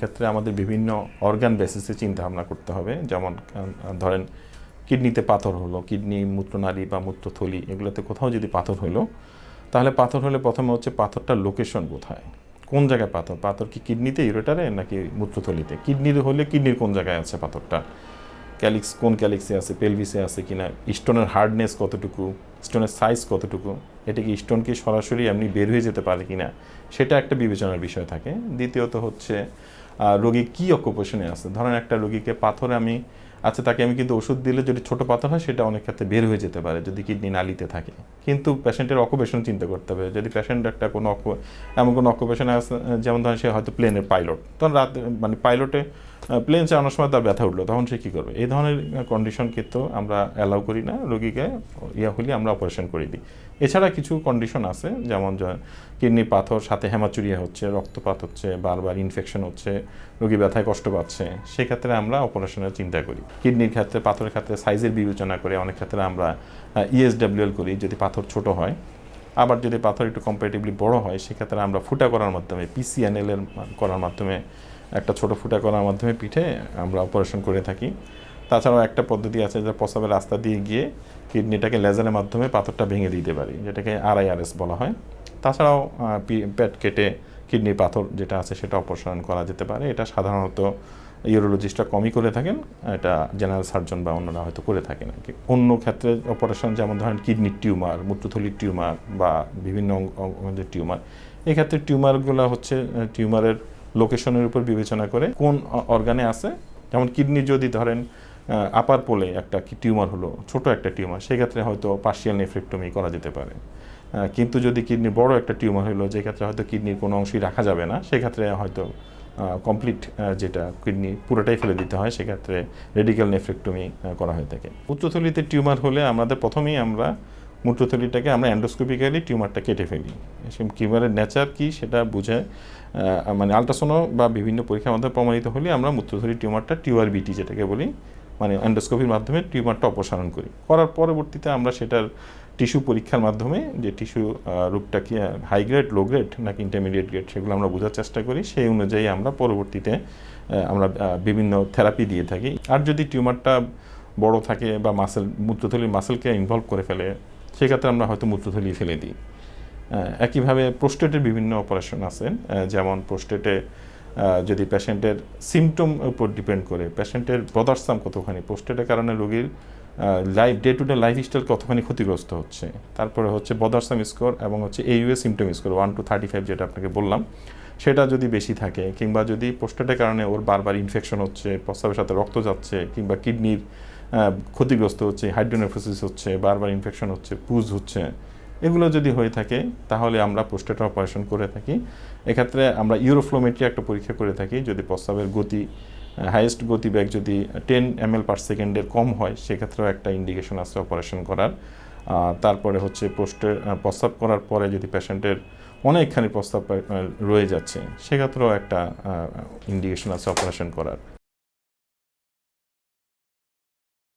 সেক্ষেত্রে আমাদের বিভিন্ন অর্গান বেসিসে চিন্তা ভাবনা করতে হবে। যেমন ধরেন, কিডনিতে পাথর হলো, কিডনি মূত্রনালী বা মূত্রথলি, এগুলোতে কোথাও যদি পাথর হলো, তাহলে পাথর হলে প্রথমে হচ্ছে পাথরটার লোকেশন কোথায়? কোন জায়গায় পাথর? পাথর কি কিডনিতে ইউরেটারে নাকি মূত্রথলিতে? কিডনির হলে কিডনির কোন জায়গায় আছে পাথরটা? ক্যালিক্স কোন ক্যালিক্সে আছে? পেলভিসে আছে কিনা? স্টোনের হার্ডনেস কতটুকু? স্টোনের সাইজ কতটুকু? এটা কি স্টোন কি সরাসরি এমনি বের হয়ে যেতে পারে কিনা? সেটা একটা বিবেচনার বিষয় থাকে। দ্বিতীয়ত হচ্ছে রোগী কি অকুপেশনে আছে? ধরেন একটা রোগীকে পাথরে আমি আচ্ছা তাকে আমি কিন্তু ওষুধ দিলে যদি ছোট পাথর হয়, সেটা অনেক ক্ষেত্রে বের হয়ে যেতে পারে, যদি কিডনি নালিতে থাকে। কিন্তু পেশেন্টের অকুপেশন চিন্তা করতে হবে। যদি পেশেন্ট একটা কোনো অকু- এমন কোনো অকুপেশনে আছে, যেমন ধরেন সে হয়তো প্লেনের পাইলট তখন রাত মানে পাইলটে প্লেন চালানোর সময় তার ব্যথা উঠল, তখন সে কী করবে? এই ধরনের কন্ডিশন কিন্তু আমরা অ্যালাউ করি না, রোগীকে ইয়া হলে আমরা অপারেশন করে দিই। এছাড়া কিছু কন্ডিশন আছে, যেমন কিডনি পাথর, সাথে হেমাচুরিয়া হচ্ছে, রক্তপাত হচ্ছে, বারবার ইনফেকশন হচ্ছে, রোগী ব্যথায় কষ্ট পাচ্ছে সেক্ষেত্রে আমরা অপারেশনের চিন্তা করি। কিডনির ক্ষেত্রে, পাথরের ক্ষেত্রে সাইজের বিবেচনা করে অনেক ক্ষেত্রে আমরা ইএসডাব্লিউএল করি, যদি পাথর ছোট হয়। আবার যদি পাথর একটু কম্পারেটিভলি বড় হয় সেক্ষেত্রে আমরা ফুটা করার মাধ্যমে পিসিএনএল এর করার মাধ্যমে, একটা ছোট ফুটা করার মাধ্যমে পিঠে আমরা অপারেশন করে থাকি। তাছাড়াও একটা পদ্ধতি আছে যে প্রসাবের রাস্তা দিয়ে গিয়ে কিডনিটাকে লেজারের মাধ্যমে পাথরটা ভেঙে দিতে পারি, যেটাকে আরআইআরএস বলা হয়। তাছাড়াও পেট কেটে কিডনির পাথর যেটা আছে সেটা অপসারণ করা যেতে পারে। এটা সাধারণত ইউরোলজিস্টরা কমই করে থাকেন, এটা জেনারেল সার্জন বা অন্যরা হয়তো করে থাকেন আর কি। অন্য ক্ষেত্রে অপারেশন যেমন ধরেন কিডনির টিউমার, মূত্রথলির টিউমার বা বিভিন্ন অঙ্গের টিউমার, এক্ষেত্রে টিউমারগুলো হচ্ছে টিউমারের লোকেশনের উপর বিবেচনা করে কোন অর্গানে আছে। যেমন কিডনি যদি ধরেন আপার পোলে একটা টিউমার হলো, ছোট একটা টিউমার, সেক্ষেত্রে হয়তো পার্শিয়াল নেফ্রেক্টমি করা যেতে পারে। কিন্তু যদি কিডনির বড় একটা টিউমার হলো, যে ক্ষেত্রে হয়তো কিডনির কোনো অংশই রাখা যাবে না, সেক্ষেত্রে হয়তো কমপ্লিট যেটা কিডনি পুরোটাই ফেলে দিতে হয়, সেক্ষেত্রে রেডিক্যাল নেফ্রেক্টমি করা হয়ে থাকে। উচ্চথলিতে টিউমার হলে আমাদের প্রথমেই আমরা মূত্রথলিটাকে আমরা অ্যান্ডোস্কোপিক্যালি টিউমারটা কেটে ফেলি। টিউমারের নেচার কি সেটা বুঝে মানে আলট্রাসোনো বা বিভিন্ন পরীক্ষার মাধ্যমে প্রমাণিত হলে আমরা মূত্রথলি টিউমারটা টিউআর বিটি যেটাকে বলি মানে অ্যান্ডোস্কোপির মাধ্যমে টিউমারটা অপসারণ করি। করার পরবর্তীতে আমরা সেটার টিস্যু পরীক্ষার মাধ্যমে যে টিস্যু রূপটা কি হাই গ্রেড লো গ্রেড নাকি ইন্টারমিডিয়েট গ্রেড সেগুলো আমরা বোঝার চেষ্টা করি, সেই অনুযায়ী আমরা পরবর্তীতে আমরা বিভিন্ন থেরাপি দিয়ে থাকি। আর যদি টিউমারটা বড় থাকে বা মাসেল মূত্রথলির মাসেলকে ইনভলভ করে ফেলে, সেক্ষেত্রে আমরা হয়তো মূত্রথলি ফেলে দিই। একইভাবে প্রোস্টেটের বিভিন্ন অপারেশন আছে যেমন প্রোস্টেটে যদি পেশেন্টের সিমটম উপর ডিপেন্ড করে পেশেন্টের বদার্সাম কতখানি প্রোস্টেটের কারণে রোগীর life day to day lifestyle কতখানি ক্ষতিগ্রস্ত হচ্ছে, তারপরে হচ্ছে বদার্সাম স্কোর এবং হচ্ছে AUA symptom score one to thirty five যেটা আপনাকে বললাম, সেটা যদি বেশি থাকে কিংবা যদি প্রোস্টেটের কারণে ওর বারবার ইনফেকশন হচ্ছে, প্রস্রাবের সাথে রক্ত যাচ্ছে কিংবা কিডনির ক্ষতিগ্রস্ত হচ্ছে হাইড্রোনেফ্রোসিস হচ্ছে, বারবার ইনফেকশন হচ্ছে পুজ হচ্ছে এগুলো যদি হয়ে থাকে, তাহলে আমরা প্রোস্টেট অপারেশন করে থাকি। এক্ষেত্রে আমরা ইউরোফ্লোমেট্রি একটা পরীক্ষা করে থাকি, যদি প্রস্তাবের গতি হাইয়েস্ট গতিবেগ যদি টেন এম এল পার সেকেন্ডের কম হয়, সেক্ষেত্রেও একটা ইন্ডিকেশন আছে অপারেশন করার। তারপরে হচ্ছে পোস্টের প্রস্তাব করার পরে যদি পেশেন্টের অনেকখানি প্রস্তাব রয়ে যাচ্ছে, সেক্ষেত্রেও একটা ইন্ডিকেশন আছে অপারেশন করার।